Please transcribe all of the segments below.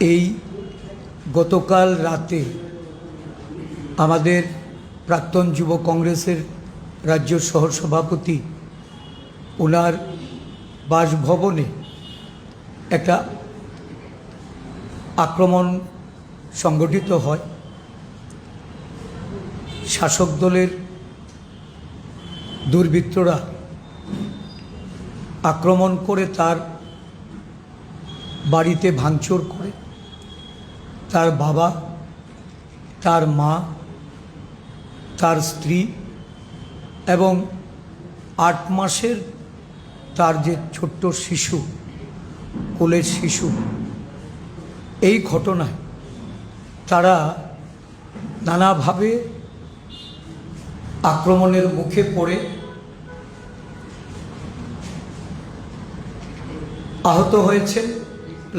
এই গতকাল রাতে আমাদের প্রাক্তন যুব কংগ্রেসের রাজ্য সহসভাপতি ওনার বাসভবনে একটা আক্রমণ সংগঠিত হয়। শাসক দলের দুর্বৃত্তরা আক্রমণ করে তার বাড়িতে ভাঙচুর করে। তার বাবা, তার মা, তার স্ত্রী এবং আট মাসের তার যে ছোট্ট শিশু, কোলের শিশু, এই ঘটনায় তারা নানাভাবে আক্রমণের মুখে পড়ে, আহত হয়েছেন।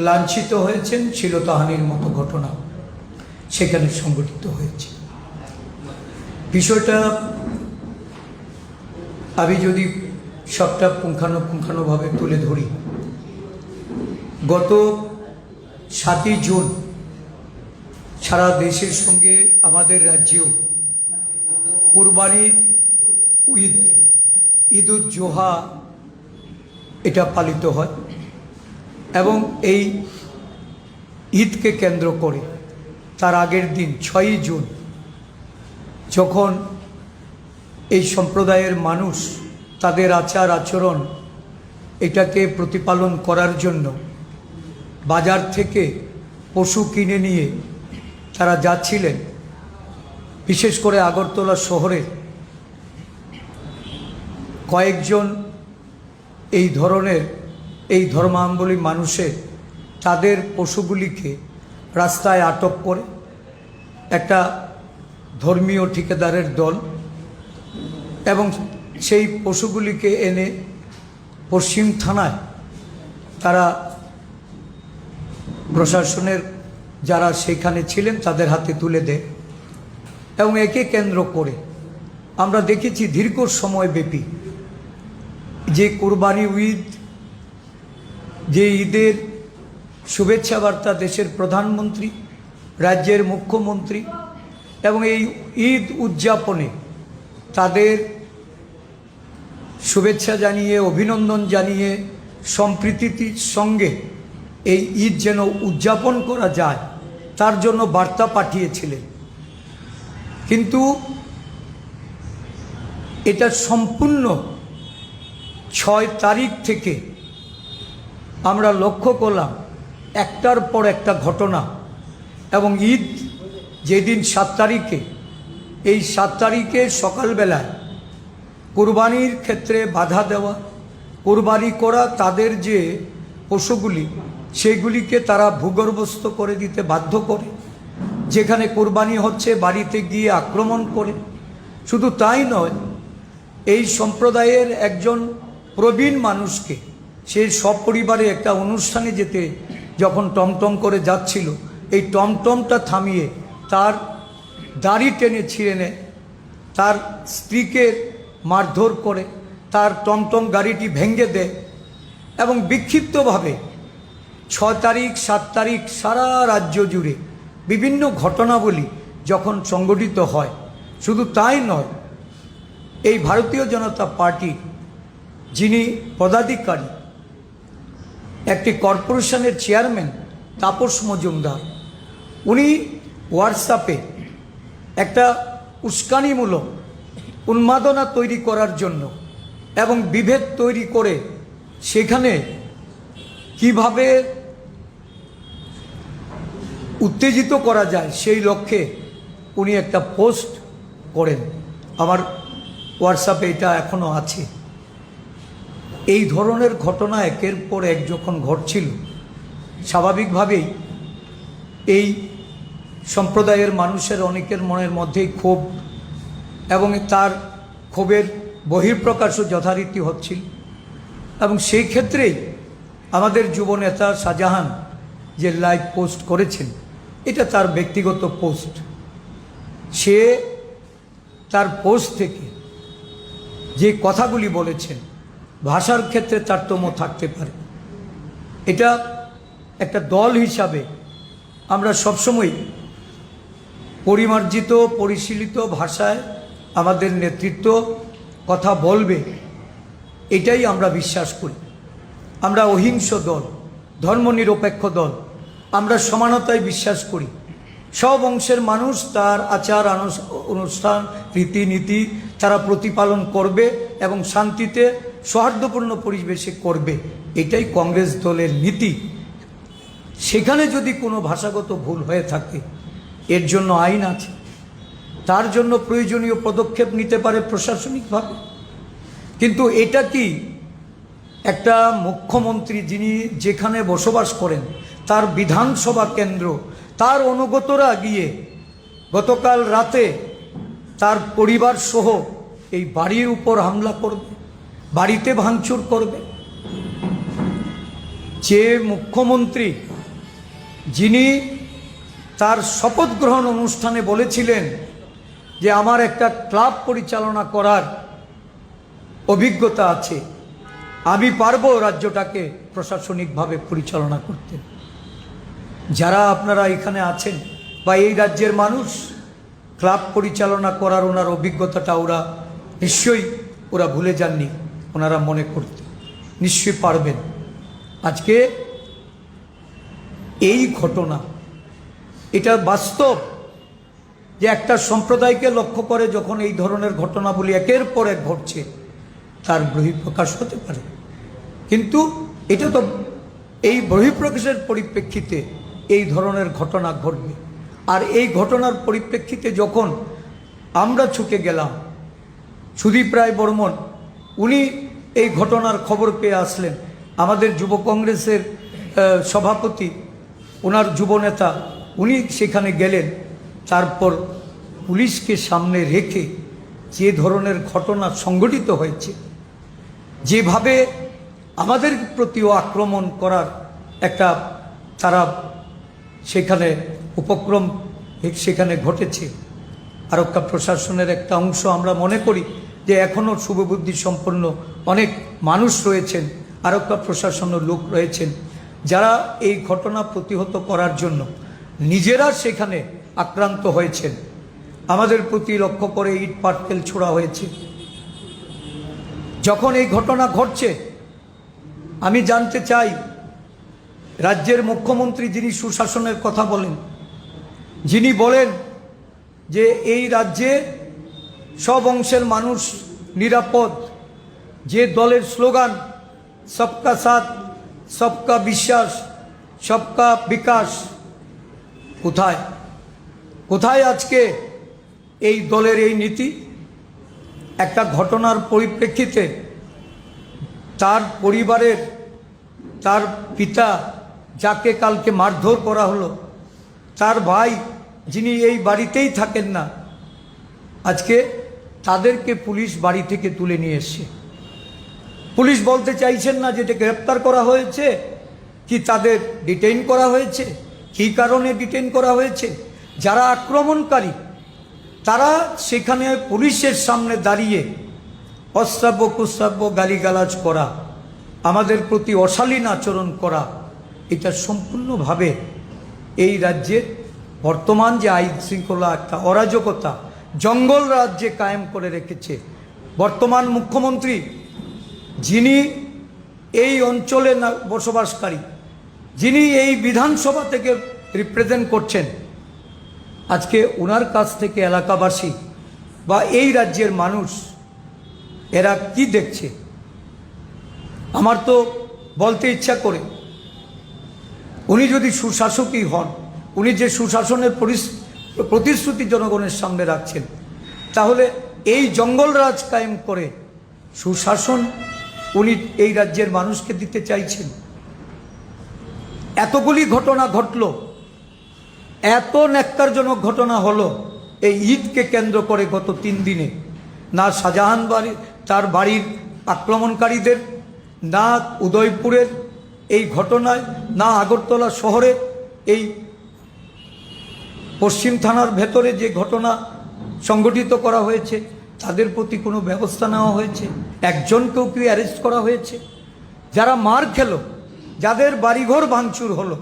লাঞ্ছিত হয়েছেন শিলতাহানির মতো ঘটনা সেখানে সংঘটিত হয়েছে। বিষয়টা আমি যদি সবটা পুঙ্খানুপুঙ্খানুভাবে তুলে ধরি, গত সাতই জুন সারা দেশের সঙ্গে আমাদের রাজ্যেও কুরবানির ঈদ ঈদুজ্জোহা এটা পালিত হয়। এবং এই ঈদকে কেন্দ্র করে তার আগের দিন ছয়ই জুন যখন এই সম্প্রদায়ের মানুষ তাদের আচার আচরণ এটাকে প্রতিপালন করার জন্য বাজার থেকে পশু কিনে নিয়ে তারা যাচ্ছিলেন, বিশেষ করে আগরতলা শহরে। কয়েকজন এই ধরনের এই ধর্মাবলী মানুষের তাদের পশুগুলিকে রাস্তায় আটক করে একটা ধর্মীয় ঠিকাদারের দল এবং সেই পশুগুলিকে এনে পশ্চিম থানায় তারা প্রশাসনের যারা সেখানে ছিলেন তাদের হাতে তুলে দেয় এবং একে কেন্দ্র করে আমরা দেখেছি দীর্ঘ সময় ব্যাপী যে কোরবানি ঈদ যে ঈদের শুভেচ্ছা বার্তা দেশের প্রধানমন্ত্রী, রাজ্যের মুখ্যমন্ত্রী এবং এই ঈদ উদযাপনে তাদের শুভেচ্ছা জানিয়ে, অভিনন্দন জানিয়ে সম্প্রীতির সঙ্গে এই ঈদ যেন উদযাপন করা যায়, তার জন্য বার্তা পাঠিয়েছিলেন। কিন্তু এটা সম্পূর্ণ ছয় তারিখ থেকে আমরা লক্ষ্য করলাম একটার পর একটা ঘটনা এবং ঈদ যেদিন সাত তারিখে, এই সাত তারিখে সকালবেলায় কোরবানির ক্ষেত্রে বাধা দেওয়া, কোরবানি করা তাদের যে পশুগুলি, সেগুলিকে তারা ভূগর্ভস্থ করে দিতে বাধ্য করে, যেখানে কোরবানি হচ্ছে বাড়িতে গিয়ে আক্রমণ করে। শুধু তাই নয়, এই সম্প্রদায়ের একজন প্রবীণ মানুষকে সে সপরিবারে একটা অনুষ্ঠানে যেতে যখন টমটম করে যাচ্ছিল, এই টমটমটা থামিয়ে তার দাড়ি টেনে ছিঁড়ে নেয়। তার স্ত্রীকে মারধর করে, তার টমটম গাড়িটি ভেঙে দেয় এবং বিক্ষিপ্তভাবে ছ তারিখ, সাত তারিখ সারা রাজ্য জুড়ে বিভিন্ন ঘটনাবলী যখন সংগঠিত হয়, শুধু তাই নয়, এই ভারতীয় জনতা পার্টি যিনি পদাধিকারী একটি কর্পোরেশনের চেয়ারম্যান তাপস মজুমদার। উনি হোয়াটসঅ্যাপে একটা উস্কানিমূলক উন্মাদনা তৈরি করার জন্য এবং বিভেদ তৈরি করে সেখানে কীভাবে উত্তেজিত করা যায় সেই লক্ষ্যে উনি একটা পোস্ট করেন। আমার হোয়াটসঅ্যাপে এটা এখনও আছে। এই ধরনের ঘটনা একের পর এক যখন ঘটছিল, স্বাভাবিকভাবেই এই সম্প্রদায়ের মানুষের অনেকের মনের মধ্যেই ক্ষোভ এবং তার ক্ষোভের বহির্প্রকাশও যথারীতি হচ্ছিল। এবং সেই ক্ষেত্রেই আমাদের যুবনেতা শাহজাহান যে লাইভ পোস্ট করেছেন, এটা তার ব্যক্তিগত পোস্ট। সে তার পোস্ট থেকে যে কথাগুলি বলেছেন ভাষার ক্ষেত্রে তারতম্য থাকতে পারে। এটা একটা দল হিসাবে আমরা সবসময় পরিমার্জিত, পরিশীলিত ভাষায় আমাদের নেতৃত্ব কথা বলবে, এটাই আমরা বিশ্বাস করি। আমরা অহিংস দল, ধর্মনিরপেক্ষ দল, আমরা সমানতায় বিশ্বাস করি। সব অংশের মানুষ তার আচার অনুষ্ঠান রীতিনীতি তারা প্রতিপালন করবে এবং শান্তিতে সৌহার্দ্যপূর্ণ পরিবেশে করবে। এটাই কংগ্রেস দলের নীতি। সেখানে যদি কোনো ভাষাগত ভুল হয়ে থাকে, এর জন্য আইন আছে। তার জন্য প্রয়োজনীয় পদক্ষেপ নিতে পারে প্রশাসনিকভাবে। কিন্তু এটা কি একটা মুখ্যমন্ত্রী যিনি যেখানে বসবাস করেন, তার বিধানসভা কেন্দ্র, তার অনুগতরা গিয়ে গতকাল রাতে তার পরিবার সহ এই বাড়ির উপর হামলা করবে? বাড়িতে ভাঙচুর করবে। যে মুখ্যমন্ত্রী যিনি তার শপথ গ্রহণ অনুষ্ঠানে বলেছিলেন যে আমার একটা ক্লাব পরিচালনা করার অভিজ্ঞতা আছে, আমি পারব রাজ্যটাকে প্রশাসনিকভাবে পরিচালনা করতে। যারা আপনারা এখানে আছেন বা এই রাজ্যের মানুষ, ক্লাব পরিচালনা করার ওনার অভিজ্ঞতাটা ওরা নিশ্চয়ই ওরা ভুলে যাননি। ওনারা মনে করতে, নিশ্চয়ই পারবেন। আজকে এই ঘটনা, এটা বাস্তব যে একটা সম্প্রদায়কে লক্ষ্য করে যখন এই ধরনের ঘটনাগুলি একের পর এক ঘটছে, তার বহিঃপ্রকাশ হতে পারে। কিন্তু এটা তো এই বহিঃপ্রকাশের পরিপ্রেক্ষিতে এই ধরনের ঘটনা ঘটবে। আর এই ঘটনার পরিপ্রেক্ষিতে যখন আমরা ছুটে গেলাম, সুদীপ রায় বর্মন উনি এই ঘটনার খবর পেয়ে আসলেন। আমাদের যুব কংগ্রেসের সভাপতি ওনার যুবনেতা উনি সেখানে গেলেন। তারপর পুলিশকে সামনে রেখে যে ধরনের ঘটনা সংঘটিত হয়েছে, যেভাবে আমাদের প্রতিও আক্রমণ করার একটা তারা সেখানে উপক্রম সেখানে ঘটেছে, আরক্ষা প্রশাসনের একটা অংশ আমরা মনে করি। যে এখনও শুভবুদ্ধি সম্পন্ন অনেক মানুষ রয়েছেন আরক্ষা প্রশাসনের লোক রয়েছেন, যারা এই ঘটনা প্রতিহত করার জন্য নিজেরা সেখানে আক্রান্ত হয়েছেন। আমাদের প্রতি লক্ষ্য করে ইট, পাটকেল ছোড়া হয়েছে। যখন এই ঘটনা ঘটছে, আমি জানতে চাই, রাজ্যের মুখ্যমন্ত্রী যিনি সুশাসনের কথা বলেন, যিনি বলেন যে এই রাজ্যে সব অংশের মানুষ নিরাপদ। যে দলের স্লোগান, সবকা সাথ, সবকা বিশ্বাস, সবকা বিকাশ, কোথায়? কোথায় আজকে এই দলের এই নীতি? একটা ঘটনার পরিপ্রেক্ষিতে তার পরিবারের, তার পিতা যাকে কালকে মারধর করা হলো, তার ভাই যিনি এই বাড়িতেই থাকেন না, আজকে তাদেরকে পুলিশ বাড়ি থেকে তুলে নিয়ে এসছে। পুলিশ বলতে চাইছেন না যেটা গ্রেপ্তার করা হয়েছে, কি তাদের ডিটেইন করা হয়েছে, কী কারণে ডিটেইন করা হয়েছে। যারা আক্রমণকারী, তারা সেখানে পুলিশের সামনে দাঁড়িয়ে অশ্রাব্য কুশ্রাব্য গালিগালাজ করা, আমাদের প্রতি অশালীন আচরণ করা, এটা সম্পূর্ণভাবে এই রাজ্যের বর্তমান যে আইন শৃঙ্খলা একটা অরাজকতা জঙ্গল রাজ্যে কায়েম করে রেখেছে। বর্তমান মুখ্যমন্ত্রী, যিনি এই অঞ্চলে বসবাসকারী, যিনি এই বিধানসভা থেকে রিপ্রেজেন্ট করছেন, আজকে ওনার কাছ থেকে এলাকাবাসী বা এই রাজ্যের মানুষ, এরা কি দেখছে? আমার তো বলতে ইচ্ছা করে, উনি যদি সুশাসকই হন, উনি যে সুশাসনের পরিস- প্রতিশ্রুতি জনগণের সামনে রাখছেন। তাহলে এই জঙ্গলরাজ কায়েম করে সুশাসন উনি এই রাজ্যের মানুষকে দিতে চাইছেন। এতগুলি ঘটনা ঘটল, এত ন্যাক্কারজনক ঘটনা হলো এই ঈদকে কেন্দ্র করে গত তিন দিনে। না শাহজাহান বাড়ি, তার বাড়ির আক্রমণকারীদের, না উদয়পুরের এই ঘটনায়, না আগরতলা শহরে এই পশ্চিম থানার ভেতরে যে ঘটনা সংগঠিত করা হয়েছে, তাদের প্রতি কোনো ব্যবস্থা নেওয়া হয়েছে? একজনকেও কি অ্যারেস্ট করা হয়েছে? যারা মার খেলো, যাদের বাড়িঘর ভাঙচুর হলো,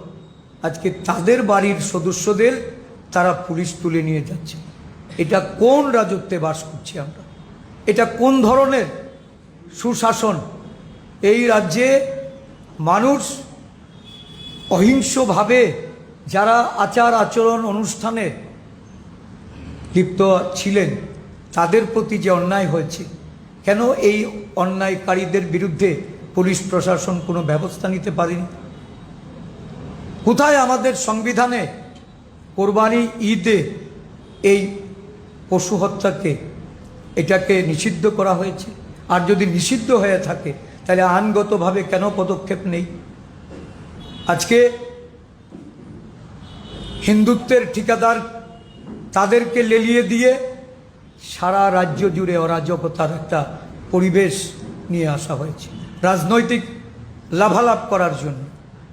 আজকে তাদের বাড়ির সদস্যদের তারা পুলিশ তুলে নিয়ে যাচ্ছে। এটা কোন রাজত্বে বাস করছি আমরা? এটা কোন ধরনের সুশাসন? এই রাজ্যে মানুষ অহিংসভাবে যারা আচার আচরণ অনুষ্ঠানে লিপ্ত ছিলেন, তাদের প্রতি যে অন্যায় হয়েছে, কেন এই অন্যায়কারীদের বিরুদ্ধে পুলিশ প্রশাসন কোনো ব্যবস্থা নিতে পারেনি? কোথায় আমাদের সংবিধানে কোরবানি ঈদে এই পশু হত্যাকে, এটাকে নিষিদ্ধ করা হয়েছে? আর যদি নিষিদ্ধ হয়ে থাকে, তাহলে আইনগতভাবে কেন পদক্ষেপ নেই? আজকে হিন্দুত্বের ঠিকাদার তাদেরকে লেলিয়ে দিয়ে সারা রাজ্য জুড়ে অরাজকতার একটা পরিবেশ নিয়ে আসা হয়েছে। রাজনৈতিক লাভালাভ করার জন্য,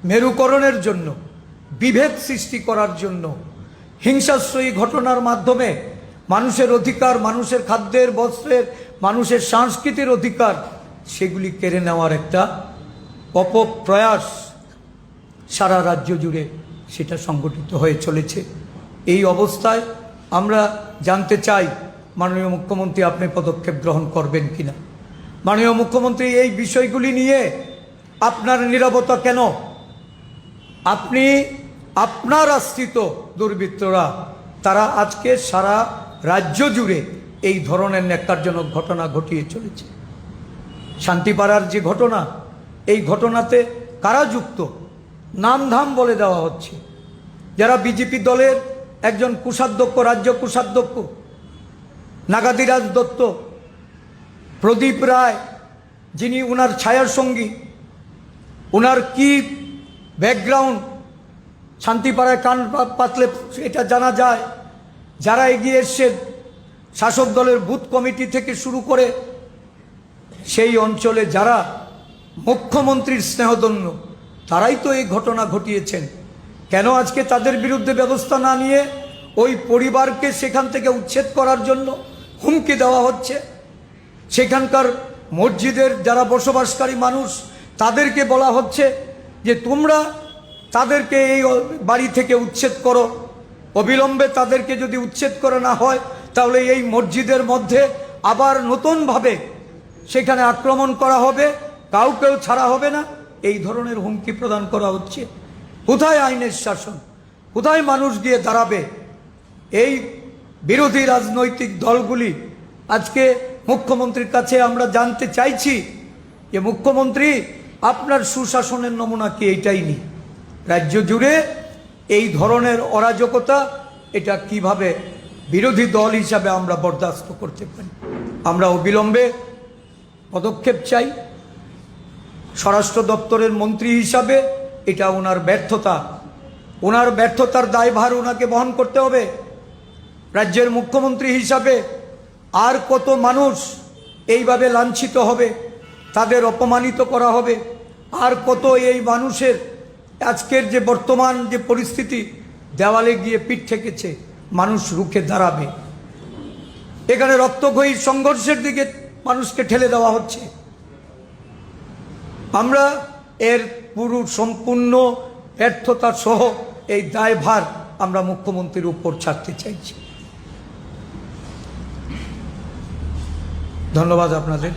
মেরুকরণের জন্য, বিভেদ সৃষ্টি করার জন্য হিংসাশ্রয়ী ঘটনার মাধ্যমে মানুষের অধিকার, মানুষের খাদ্যের, বস্ত্রের, মানুষের সংস্কৃতির অধিকার, সেগুলি কেড়ে নেওয়ার একটা অপপ্রয়াস সারা রাজ্য জুড়ে সেটা সংগঠিত হয়ে চলেছে। এই অবস্থায় আমরা জানতে চাই, মাননীয় মুখ্যমন্ত্রী আপনি পদক্ষেপ গ্রহণ করবেন কিনা? মাননীয় মুখ্যমন্ত্রী, এই বিষয়গুলি নিয়ে আপনার নিরবতা কেন? আপনি, আপনার আশ্রিত দুর্বৃত্তরা, তারা আজকে সারা রাজ্য জুড়ে এই ধরনের ন্যাক্কারজনক ঘটনা ঘটিয়ে চলেছে। শান্তিপাড়ার যে ঘটনা, এই ঘটনাতে কারা যুক্ত? নামধাম বলে দেওয়া হচ্ছে। যারা বিজেপি দলের একজন কুষাধ্যক্ষ, রাজ্য কুষাধ্যক্ষ নাগাদিরাজ দত্ত প্রদীপ রায়, যিনি ওনার ছায়ার সঙ্গী ওনার কি ব্যাকগ্রাউন্ড শান্তিপাড়ায় কান পাতলে এটা জানা যায়। যারা এগিয়ে এসছেন, শাসক দলের বুথ কমিটি থেকে শুরু করে সেই অঞ্চলে যারা মুখ্যমন্ত্রীর স্নেহধন্য তারাই তো এই ঘটনা ঘটিয়েছেন। কেন আজকে তাদের বিরুদ্ধে ব্যবস্থা না নিয়ে ওই পরিবারকে সেখান থেকে উচ্ছেদ করার জন্য হুমকি দেওয়া হচ্ছে? সেখানকার মসজিদের যারা বসবাসকারী মানুষ, তাদেরকে বলা হচ্ছে যে তোমরা তাদেরকে এই বাড়ি থেকে উচ্ছেদ করো। অবিলম্বে তাদেরকে যদি উচ্ছেদ করা না হয়, তাহলে এই মসজিদের মধ্যে আবার নতুনভাবে সেখানে আক্রমণ করা হবে, কাউকেও ছাড়া হবে না। এই ধরনের হুমকি প্রদান করা হচ্ছে। কোথায় আইনের শাসন? কোথায় মানুষ গিয়ে দাঁড়াবে? এই বিরোধী রাজনৈতিক দলগুলি আজকে মুখ্যমন্ত্রীর কাছে আমরা জানতে চাইছি যে, মুখ্যমন্ত্রী, আপনার সুশাসনের নমুনা কি? এইটাই নি রাজ্য জুড়ে এই ধরনের অরাজকতা, এটা কীভাবে বিরোধী দল হিসাবে আমরা বরদাস্ত করতে পারি? আমরা অবিলম্বে পদক্ষেপ চাই। স্বরাষ্ট্র দপ্তরের মন্ত্রী হিসাবে এটা ওনার ব্যর্থতা। ওনার ব্যর্থতার দায়ভার ওনাকে বহন করতে হবে। রাজ্যের মুখ্যমন্ত্রী হিসাবে আর কত মানুষ এইভাবে লাঞ্ছিত হবে, তাদের অপমানিত করা হবে, আর কত এই মানুষের আজকের যে বর্তমান যে পরিস্থিতি, দেওয়ালে গিয়ে পিঠ ঠেকেছে, মানুষ রুখে দাঁড়াবে। এখানে রক্তক্ষয়ী সংঘর্ষের দিকে মানুষকে ঠেলে দেওয়া হচ্ছে। আমরা এর পুরো সম্পূর্ণ ব্যর্থতা সহ এই দায়ভার আমরা মুখ্যমন্ত্রীর উপর ছাড়তে চাইছি ধন্যবাদ আপনাদের।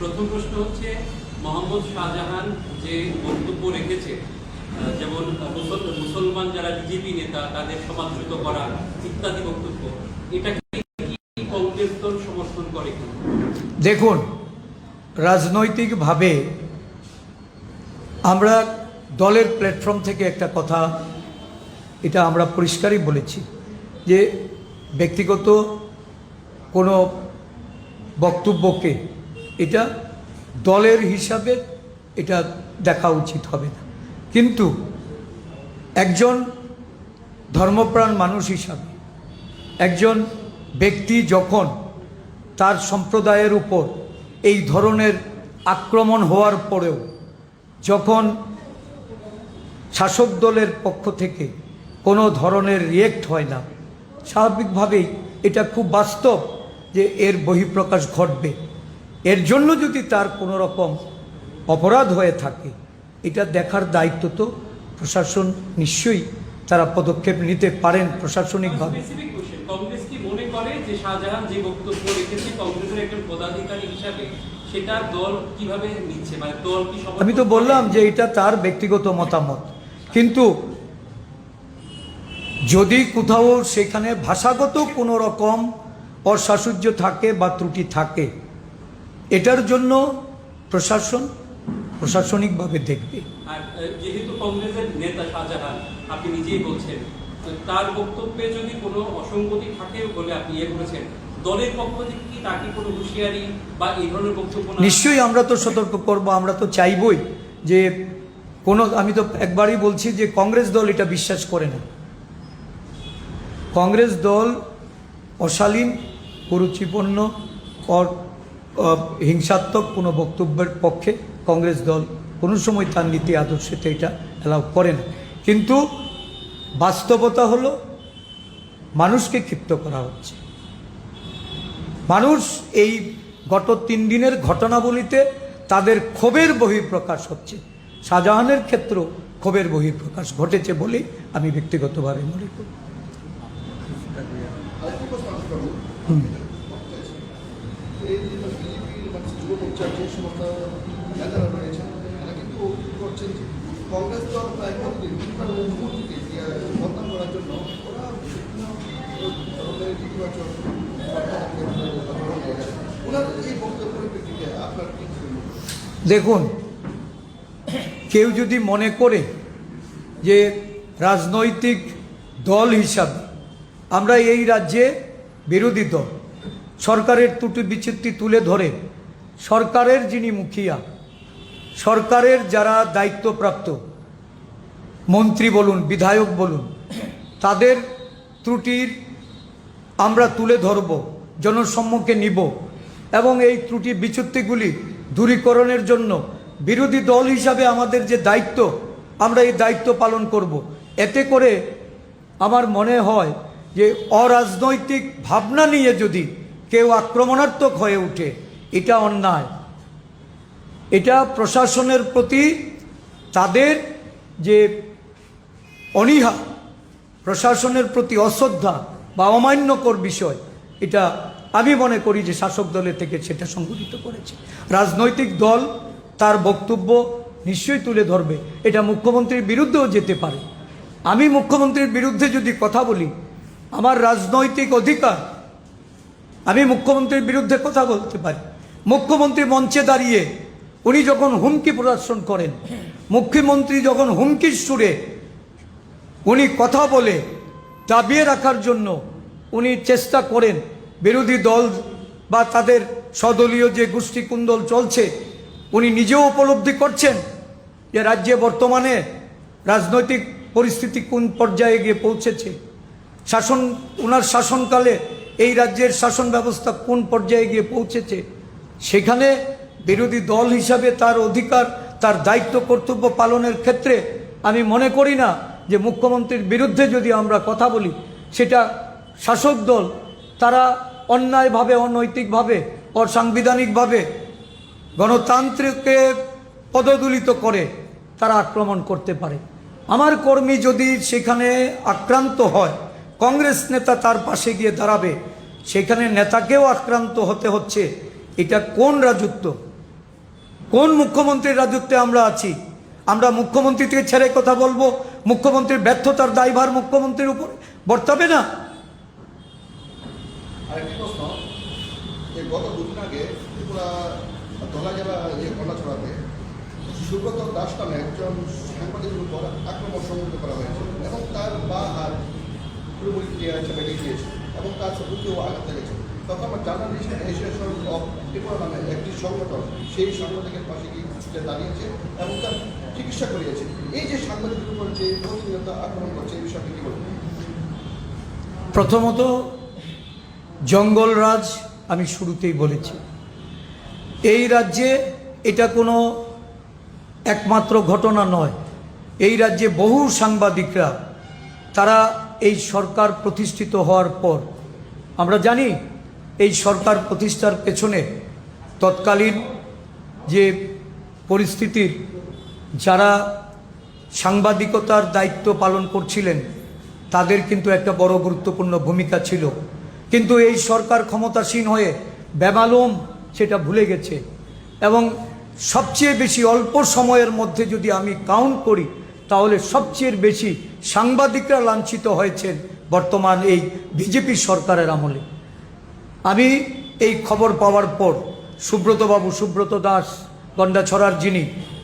প্রথম প্রশ্ন হচ্ছে, মোহাম্মদ শাহজাহান যে বক্তব্য রেখেছে যেমন মুসলমান যারা বিজেপি নেতা, তাদের সমাদৃত করা ইত্যাদি বক্তব্য, এটাকে কি কংগ্রেস দল সমর্থন করে? দেখুন, রাজনৈতিকভাবে আমরা দলের প্ল্যাটফর্ম থেকে একটা কথা, এটা আমরা পরিষ্কারই বলেছি, যে ব্যক্তিগত কোনো বক্তব্যকে এটা দলের হিসাবে এটা দেখা উচিত হবে না। কিন্তু একজন ধর্মপ্রাণ মানুষ হিসাবে, একজন ব্যক্তি যখন তার সম্প্রদায়ের উপর এই ধরনের আক্রমণ হওয়ার পরেও যখন শাসক দলের পক্ষ থেকে কোনো ধরনের রিয়েক্ট হয় না, স্বাভাবিকভাবেই এটা খুব বাস্তব যে এর বহিঃপ্রকাশ ঘটবে। এর জন্য যদি তার কোনো রকম অপরাধ হয়ে থাকে, এটা দেখার দায়িত্ব তো প্রশাসন নিশ্চয়ই তারা পদক্ষেপ নিতে পারেন প্রশাসনিকভাবে। শাহজাহান যে বক্তব্য রেখেছে কংগ্রেসের একজন পদাধিকারী হিসাবে সেটা দল কীভাবে নিচ্ছে? মানে দল কি আমি তো বললাম যে এটা তার ব্যক্তিগত মতামত। কিন্তু যদি কোথাও সেখানে ভাষাগত কোনো রকম অসাসুজ্য থাকে বা ত্রুটি থাকে এটার জন্য প্রশাসন প্রশাসনিকভাবে দেখবে। আর যেহেতু কংগ্রেসের নেতা শাহজাহান আপনি নিজেই বলছেন তার বক্তব্যে যদি কোনো অসঙ্গতি থাকে বলে আপনি ইয়ে করেছেন, দলের পক্ষ থেকে কি তাকে কোনো হুঁশিয়ারি বা এই ধরনের বক্তব্য নিশ্চয়ই আমরা তো সতর্ক করব, আমরা তো চাইবই যে কোনো, আমি তো একবারই বলছি যে কংগ্রেস দল এটা বিশ্বাস করে না। কংগ্রেস দল অশালীন, কুরুচিপূর্ণ অর হিংসাত্মক কোনো বক্তব্যের পক্ষে কংগ্রেস দল কোনো সময় তার নীতি আদর্শতে এটা অ্যালাউ করে না। কিন্তু বাস্তবতা হলো মানুষকে ক্ষিপ্ত করা হচ্ছে। মানুষ এই গত তিন দিনের ঘটনাবলিতে তাদের ক্ষোভের বহিঃপ্রকাশ হচ্ছে। শাহজাহানের ক্ষেত্র ক্ষোভের বহিঃপ্রকাশ ঘটেছে বলেই আমি ব্যক্তিগতভাবে মনে করি। হুম। এই যে বিজেপির মানে যুব মোর্চার যে সমস্ত নেতারা রয়েছেন তারা কিন্তু অভিযোগ করছেন যে দেখুন, কেউ যদি মনে করে যে রাজনৈতিক দল হিসাবে আমরা এই রাজ্যে বিরোধী দল, সরকারের ত্রুটি বিচিত্তি তুলে ধরে, সরকারের যিনি মুখিয়া সরকারের যারা দায়িত্বপ্রাপ্ত, মন্ত্রী বলুন, বিধায়ক বলুন, তাদের ত্রুটির আমরা তুলে ধরব, জনসম্মুখে নিব এবং এই ত্রুটি বিচ্যুতিগুলি দূরীকরণের জন্য বিরোধী দল হিসাবে আমাদের যে দায়িত্ব, আমরা এই দায়িত্ব পালন করব। এতে করে আমার মনে হয় যে অরাজনৈতিক ভাবনা নিয়ে যদি কেউ আক্রমণাত্মক হয়ে ওঠে, এটা অন্যায়। এটা প্রশাসনের প্রতি তাদের যে অনীহা, প্রশাসনের প্রতি অশ্রদ্ধা বা অমান্যকর বিষয়, এটা আমি মনে করি যে শাসক দলের থেকে সেটা সংগঠিত করেছে। রাজনৈতিক দল তার বক্তব্য নিশ্চয়ই তুলে ধরবে। এটা মুখ্যমন্ত্রীর বিরুদ্ধেও যেতে পারে। আমি মুখ্যমন্ত্রীর বিরুদ্ধে যদি কথা বলি, আমার রাজনৈতিক অধিকার, আমি মুখ্যমন্ত্রীর বিরুদ্ধে কথা বলতে পারি। মুখ্যমন্ত্রী মঞ্চে দাঁড়িয়ে উনি যখন হুমকি প্রদর্শন করেন, মুখ্যমন্ত্রী যখন হুমকির সুরে উনি কথা বলে দাবিয়ে রাখার জন্য উনি চেষ্টা করেন বিরোধী দল বা তাদের সদলীয় যে গোষ্ঠী কুন্দল চলছে, উনি নিজেও উপলব্ধি করছেন যে রাজ্যে বর্তমানে রাজনৈতিক পরিস্থিতি কোন পর্যায়ে গিয়ে পৌঁছেছে। শাসন ওনার শাসনকালে এই রাজ্যের শাসন ব্যবস্থা কোন পর্যায়ে গিয়ে পৌঁছেছে, সেখানে বিরোধী দল হিসাবে তার অধিকার, তার দায়িত্ব, কর্তব্য পালনের ক্ষেত্রে আমি মনে করি না যে মুখ্যমন্ত্রীর বিরুদ্ধে যদি আমরা কথা বলি, সেটা শাসক দল, তারা অন্যায়ভাবে, অনৈতিকভাবে, অসাংবিধানিকভাবে গণতান্ত্রিককে পদদলিত করে তারা আক্রমণ করতে পারে। আমার কর্মী যদি সেখানে আক্রান্ত হয়, কংগ্রেস নেতা তার পাশে গিয়ে দাঁড়াবে, সেখানে নেতাকেও আক্রান্ত হতে হচ্ছে, এটা কোন রাজত্ব? কোন মুখ্যমন্ত্রীর রাজত্বে আমরা আছি? আমরা মুখ্যমন্ত্রী থেকে ছেড়ে কথা বলব, মুখ্যমন্ত্রীর ব্যর্থতার দায়ভার মুখ্যমন্ত্রীর উপর বর্তাবে না? গত দুদিন আগে ইয়ে এবং তার বা হাত এবং তার আঘাত লেগেছে। তখন জার্নালিস্ট অ্যাসোসিয়েশন অফ ত্রিপুরা নামে একটি সংগঠন, সেই সাংবাদিকের পাশে গিয়ে দাঁড়িয়েছে এবং তার চিকিৎসা করিয়েছে। এই যে উপর যে প্রতিনিয়ত আক্রমণ করছে, এই বিষয়টি বলবেন? প্রথমত জঙ্গলরাজ আমি শুরুতেই বলেছি। এই রাজ্যে এটা কোনো একমাত্র ঘটনা নয়। এই রাজ্যে বহু সাংবাদিকরা, তারা এই সরকার প্রতিষ্ঠিত হওয়ার পর, আমরা জানি এই সরকার প্রতিষ্ঠার পেছনে তৎকালীন যে পরিস্থিতির যারা সাংবাদিকতার দায়িত্ব পালন করছিলেন, তাদের কিন্তু একটা বড় গুরুত্বপূর্ণ ভূমিকা ছিল। কিন্তু এই সরকার ক্ষমতাসীন হয়ে বেমালুম সেটা ভুলে গেছে এবং সবচেয়ে বেশি অল্প সময়ের মধ্যে যদি আমি কাউন্ট করি, তাহলে সবচেয়ে বেশি সাংবাদিকরা লাঞ্ছিত হয়েছেন বর্তমান এই বিজেপি সরকারের আমলে। আমি এই খবর পাওয়ার পর সুব্রতবাবু, সুব্রত দাস, গন্ডাছড়ার যিনি,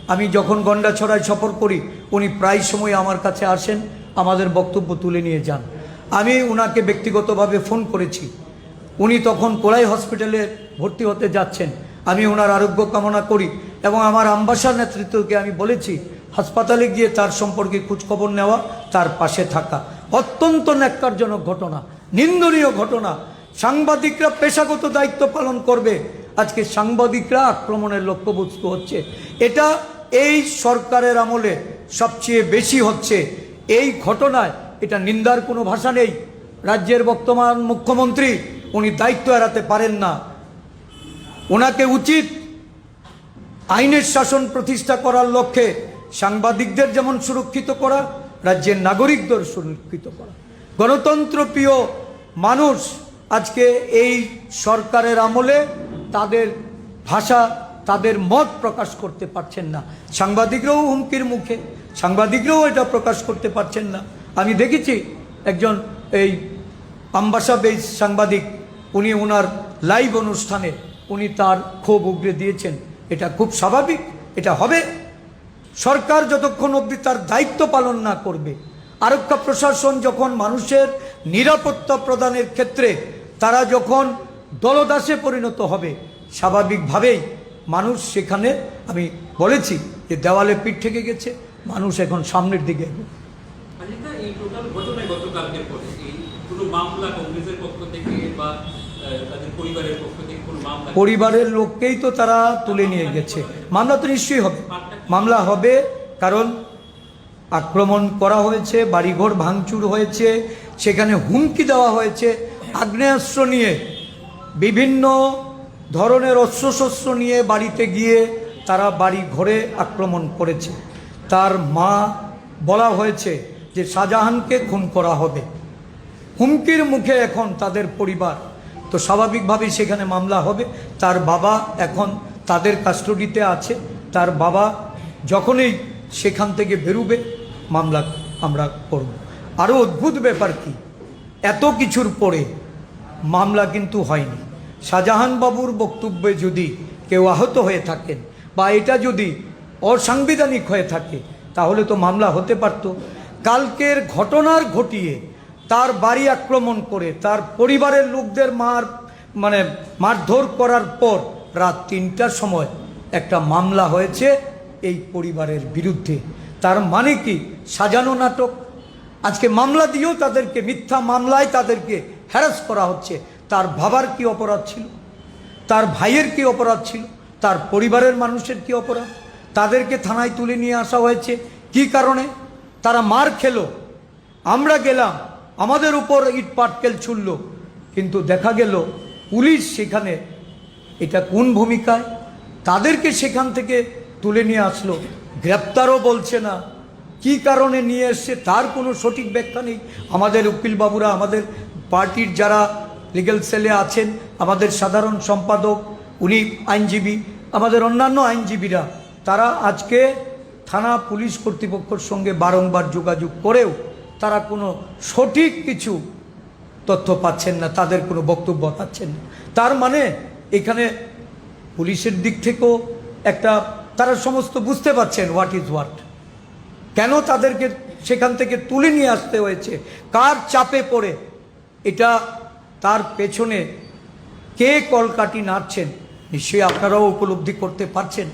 আমি যখন গন্ডাছড়ায় সফর করি, উনি প্রায় সময় আমার কাছে আসেন, আমাদের বক্তব্য তুলে নিয়ে যান। আমি ওনাকে ব্যক্তিগতভাবে ফোন করেছি। উনি তখন কোলাই হসপিটালে ভর্তি হতে যাচ্ছেন। আমি ওনার আরোগ্য কামনা করি এবং আমার আম্বাসার নেতৃত্বকে আমি বলেছি, হাসপাতালে গিয়ে তার সম্পর্কে খোঁজখবর নেওয়া, তার পাশে থাকা। অত্যন্ত ন্যাক্কারজনক ঘটনা, নিন্দনীয় ঘটনা। সাংবাদিকরা পেশাগত দায়িত্ব পালন করবে। আজকে সাংবাদিকরা আক্রমণের লক্ষ্যবস্তু হচ্ছে। এটা এই সরকারের আমলে সবচেয়ে বেশি হচ্ছে। এই ঘটনায় এটা নিন্দার কোনো ভাষা নেই। রাজ্যের বর্তমান মুখ্যমন্ত্রী, উনি দায়িত্ব এড়াতে পারেন না। ওনাকে উচিত আইনের শাসন প্রতিষ্ঠা করার লক্ষ্যে সাংবাদিকদের যেমন সুরক্ষিত করা, রাজ্যের নাগরিকদের সুরক্ষিত করা। গণতন্ত্র প্রিয় মানুষ আজকে এই সরকারের আমলে তাদের ভাষা, তাদের মত প্রকাশ করতে পারছেন না। সাংবাদিকরাও হুমকির মুখে, সাংবাদিকরাও এটা প্রকাশ করতে পারছেন না। আমি দেখেছি একজন এই আম্বাসা বেস সাংবাদিক, উনি ওনার লাইভ অনুষ্ঠানে উনি তার ক্ষোভ উগরে দিয়েছেন। এটা খুব স্বাভাবিক, এটা হবে। সরকার যতক্ষণ অবধি তার দায়িত্ব পালন না করবে, আরক্ষা প্রশাসন যখন মানুষের নিরাপত্তা প্রদানের ক্ষেত্রে তারা যখন দলদাসে পরিণত হবে স্বাভাবিকভাবেই মানুষ সেখানে আমি বলেছি যে দেওয়ালে পিঠ থেকে গেছে মানুষ এখন সামনের দিকে পরিবারের লোককেই তো তারা তুলে নিয়ে গেছে। মামলা তো নিশ্চয়ই হবে। মামলা হবে কারণ আক্রমণ করা হয়েছে বাড়িঘর ভাঙচুর হয়েছে সেখানে হুমকি দেওয়া হয়েছে। আগ্নেয়াস্ত্র নিয়ে, বিভিন্ন ধরনের অস্ত্রশস্ত্র নিয়ে বাড়িতে গিয়ে তারা বাড়ি ঘরে আক্রমণ করেছে। তার মা বলা হয়েছে যে শাহজাহানকে খুন করা হবে। হুমকির মুখে এখন তাদের পরিবার। তো স্বাভাবিকভাবেই সেখানে মামলা হবে। তার বাবা এখন তাদের কাস্টডিতে আছে। তার বাবা যখনই সেখান থেকে বেরুবে, মামলা আমরা করব। আরও অদ্ভুত ব্যাপার কি? এত কিছুর পরে মামলা কিন্তু হয়নি। শাহজাহান বাবুর বক্তব্যে যদি কেউ আহত হয়ে থাকেন বা এটা যদি অসাংবিধানিক হয়ে থাকে, তাহলে তো মামলা হতে পারত। কালকের ঘটনার ঘটিয়ে তার বাড়ি আক্রমণ করে তার পরিবারের লোকদের মার মানে মারধর করার পর রাত তিনটার সময় একটা মামলা হয়েছে এই পরিবারের বিরুদ্ধে। তার মানে কি? সাজানো নাটক। আজকে মামলা দিয়েও তাদেরকে, মিথ্যা মামলায় তাদেরকে হ্যারাস করা হচ্ছে। তার বাবার কি অপরাধ ছিল? তার ভাইয়ের কি অপরাধ ছিল? তার পরিবারের মানুষের কি অপরাধ? তাদেরকে থানায় তুলে নিয়ে আসা হয়েছে। কি কারণে? তারা মার খেলো। আমরা গেলাম। আমাদের উপর ইট পাটকেল ছুড়ল। কিন্তু দেখা গেল পুলিশ সেখানে এটা কোন ভূমিকায়? তাদেরকে সেখান থেকে তুলে নিয়ে আসলো। গ্রেপ্তারও বলছে না। কি কারণে নিয়ে এসছে? তার কোনো সঠিক ব্যাখ্যা নেই। আমাদের উকিল বাবুরা আমাদের পার্টির যারা লিগ্যাল সেলে আছেন, আমাদের সাধারণ সম্পাদক, উনি আইনজীবী, আমাদের অন্যান্য আইনজীবীরা, তারা আজকে থানা পুলিশ কর্তৃপক্ষের সঙ্গে বারংবার যোগাযোগ করেও তারা কোনো সঠিক কিছু তথ্য পাচ্ছেন না, তাদের কোনো বক্তব্য পাচ্ছেন না। তার মানে এখানে পুলিশের দিক থেকেও একটা, তারা সমস্ত বুঝতে পারছেন হোয়াট ইজ হোয়াট কেন তাদেরকে সেখান থেকে তুলে নিয়ে আসতে হয়েছে? কার চাপে পড়ে? এটা তার পেছনে কে কলকাটি নাড়ছেন? নিশ্চয়ই আপনারাও উপলব্ধি করতে পারছেন।